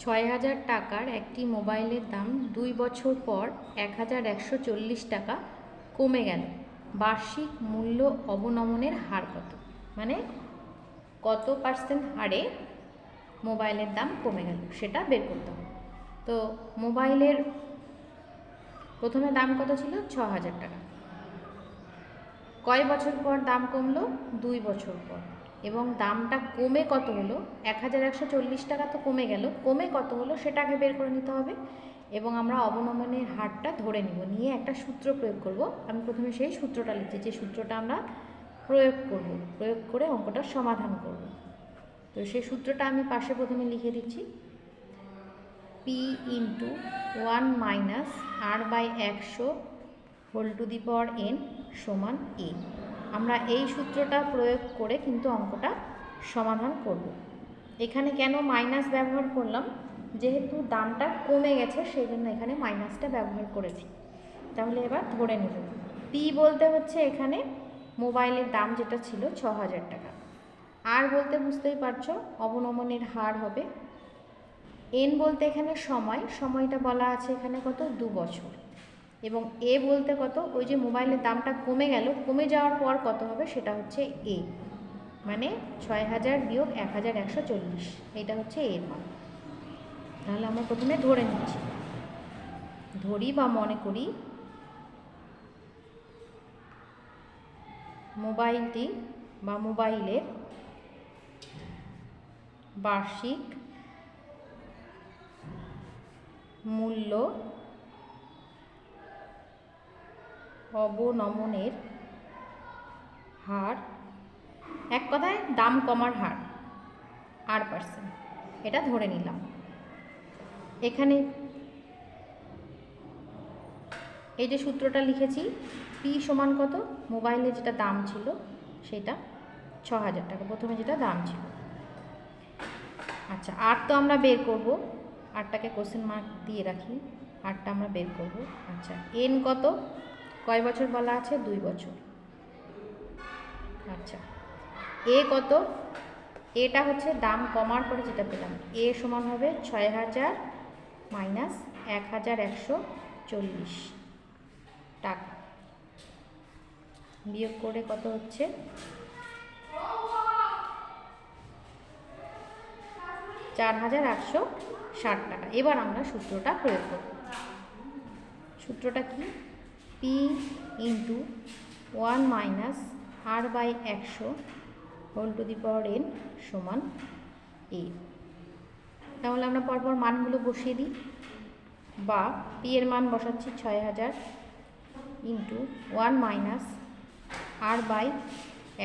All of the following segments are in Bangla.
ছয় হাজার টাকার একটি মোবাইলের দাম দুই বছর পর এক হাজার একশো চল্লিশ টাকা কমে গেল। বার্ষিক মূল্য অবনমনের হার কত? মানে কত পার্সেন্ট হারে মোবাইলের দাম কমে গেল সেটা বের করতে হবে। তো মোবাইলের প্রথমে দাম কত ছিল? ছ হাজার টাকা। কয় বছর পর দাম কমলো? দুই বছর পর। এবং দামটা কমে কত হলো? এক হাজার একশো চল্লিশ টাকা তো কমে গেল। কমে কত হলো সেটা আগে বের করে নিতে হবে এবং আমরা অবনমনের হারটা ধরে নিব। নিয়ে একটা সূত্র প্রয়োগ করব। আমি প্রথমে সেই সূত্রটা লিখছি, যে সূত্রটা আমরা প্রয়োগ করব। প্রয়োগ করে অঙ্কটার সমাধান করব। তো সেই সূত্রটা আমি পাশে প্রথমে লিখে দিচ্ছি। P into one minus R by একশো whole to the power N সমান এ আমরা এই সূত্রটা প্রয়োগ করে কিন্তু অঙ্কটা সমাধান করব। এখানে কেন মাইনাস ব্যবহার করলাম? যেহেতু দামটা কমে গেছে সেই জন্য এখানে মাইনাসটা ব্যবহার করেছি। তাহলে এবার ধরে নেব। পি বলতে হচ্ছে এখানে মোবাইলের দাম যেটা ছিল ছ হাজার টাকা। আর বলতে বুঝতেই পারছ, অবনমনের হার হবে। এন বলতে এখানে সময়। সময়টা বলা আছে এখানে কত? দু বছর। এবং এ বলতে কত? ওই যে মোবাইলের দামটা কমে গেল, কমে যাওয়ার পর কত হবে? সেটা হচ্ছে এ। মানে ছয় হাজার বিয়োগ এক হাজার একশো চল্লিশ। এটা হচ্ছে এর মান। তাহলে আমরা প্রথমে ধরে নিচ্ছি। ধরি বা মনে করি, মোবাইলটি বা মোবাইলের বার্ষিক মূল্য অবনমনের হার। এক কথায় দাম কমার হার, আর পার্সেন্ট এটা ধরে নিলাম। এখানে এই যে সূত্রটা লিখেছি পি সমান কত? মোবাইলে যেটা দাম ছিল, সেটা ছ হাজার টাকা। প্রথমে যেটা দাম ছিল। আচ্ছা আর তো আমরা বের করব। আটটাকে কোশ্চেন মার্ক দিয়ে রাখি। আরটা আমরা বের করব। আচ্ছা এন কত? কয় বছর বলা আছে? দুই বছর। আচ্ছা। এ কত? এটা হচ্ছে দাম কমার পরে যেটা পেলাম। এ সমান হবে ছয় হাজার মাইনাস এক হাজার একশো চল্লিশ টাকা। বিয়োগ করে কত হচ্ছে? চার হাজার আটশো ষাট টাকা। এবার আমরা সূত্রটা প্রয়োগ করব। সূত্রটা কি? P into one minus R by একশো whole to the power N সমান এ তাহলে আমরা পরপর মানগুলো বসিয়ে দিই। বা পি এর মান বসাচ্ছি ছয় হাজার into one minus R by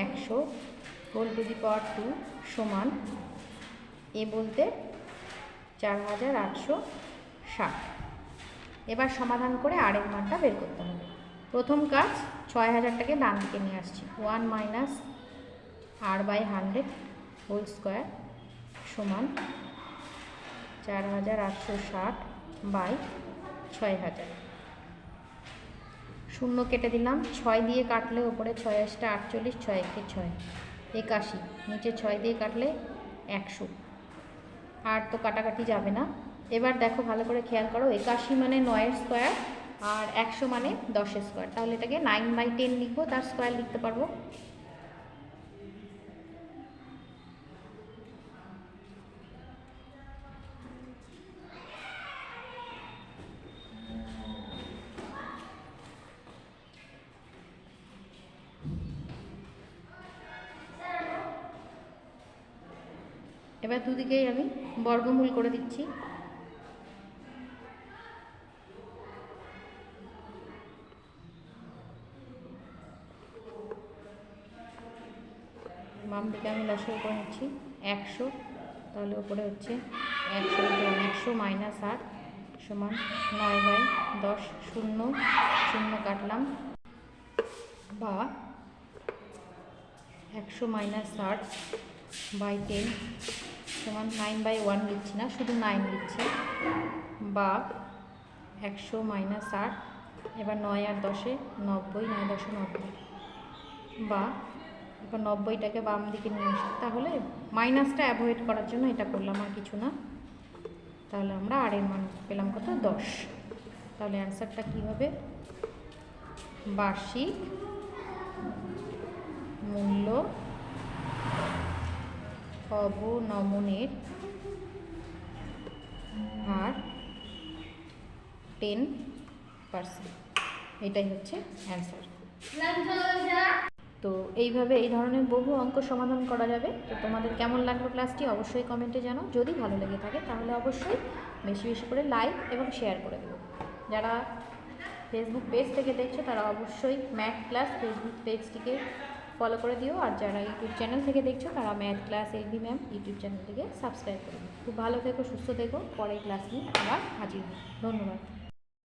একশো whole to the power two সমান এ বলতে চার হাজার আটশো ষাট। এবার সমাধান করে আরেক মানটা বের করতে হবে। প্রথম কাজ, ছয় হাজারটাকে ডান দিকে নিয়ে আসছি। One minus R by hundred whole square সমান চার হাজার আটশো ষাট বাই ছয় হাজার। শূন্য কেটে দিলাম। ছয় দিয়ে কাটলে ওপরে ছয় আসটা আটচল্লিশ, ছয় একে ছয়। একাশি। নিচে ছয় দিয়ে কাটলে একশো। আর তো কাটাকাটি যাবে না। এবার দেখো ভালো করে খেয়াল করো, একাশি মানে নয়ের স্কোয়ার আর একশো মানে দশের স্কোয়ার তাহলে এটাকে নাইন বাই টেন লিখব, তার স্কোয়ার লিখতে পারব। এবার দুদিকেই আমি বর্গমূল করে দিচ্ছি। বাম দিকে আমি লসের করে নিচ্ছি? একশো। তাহলে উপরে হচ্ছে একশো একশো মাইনাস আট সমান নয় বাই দশ শূন্য শূন্য কাটলাম। বা একশো মাইনাস আট বাই টেন সমান নাইন বাই ওয়ান লিখছি না, শুধু নাইন লিখছি। বা একশো মাইনাস আট, এবার নয় আর দশে নব্বই, নয় দশে নব্বই। বা এবার নব্বইটাকে বাম দিকে নিয়ে এসে তাহলে মাইনাসটা অ্যাভয়েড করার জন্য এটা করলাম আর কিছু না। তাহলে আমরা আর এর মান পেলাম কত? দশ। তাহলে অ্যান্সারটা কী হবে? বার্ষিক মূল্য অবনমনের হার টেন পার্সেন্ট এটাই হচ্ছে অ্যান্সার তো এইভাবে এই ধরনের বহু অঙ্ক সমাধান করা যাবে। তো তোমাদের কেমন লাগল ক্লাসটি অবশ্যই কমেন্টে জানাও। যদি ভালো লেগে থাকে তাহলে অবশ্যই বেশি বেশি করে লাইক এবং শেয়ার করে দেবো যারা ফেসবুক পেজ থেকে দেখছ তারা অবশ্যই ম্যাথ ক্লাস ফেসবুক পেজটিকে ফলো করে দিও। আর যারা ইউটিউব চ্যানেল থেকে দেখছ তারা math class L B ma'am YouTube চ্যানেলটিকে সাবস্ক্রাইব করে খুব ভালো থেকো, সুস্থ থেকো। পরের ক্লাস নিয়ে আবার হাজির ধন্যবাদ।